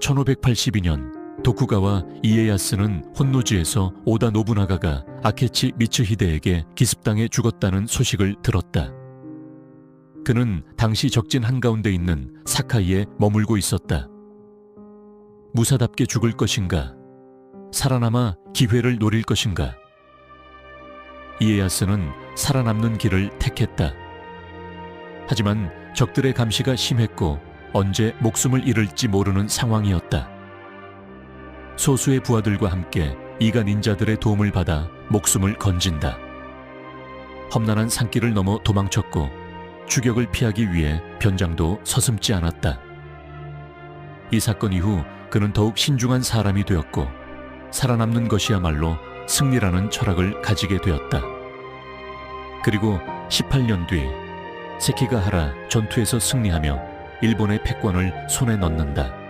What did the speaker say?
1582년 도쿠가와 이에야스는 혼노지에서 오다 노부나가가 아케치 미츠히데에게 기습당해 죽었다는 소식을 들었다. 그는 당시 적진 한가운데 있는 사카이에 머물고 있었다. 무사답게 죽을 것인가? 살아남아 기회를 노릴 것인가? 이에야스는 살아남는 길을 택했다. 하지만 적들의 감시가 심했고 언제 목숨을 잃을지 모르는 상황이었다. 소수의 부하들과 함께 이가 닌자들의 도움을 받아 목숨을 건진다. 험난한 산길을 넘어 도망쳤고 추격을 피하기 위해 변장도 서슴지 않았다. 이 사건 이후 그는 더욱 신중한 사람이 되었고 살아남는 것이야말로 승리라는 철학을 가지게 되었다. 그리고 18년 뒤 세키가하라 전투에서 승리하며 일본의 패권을 손에 넣는다.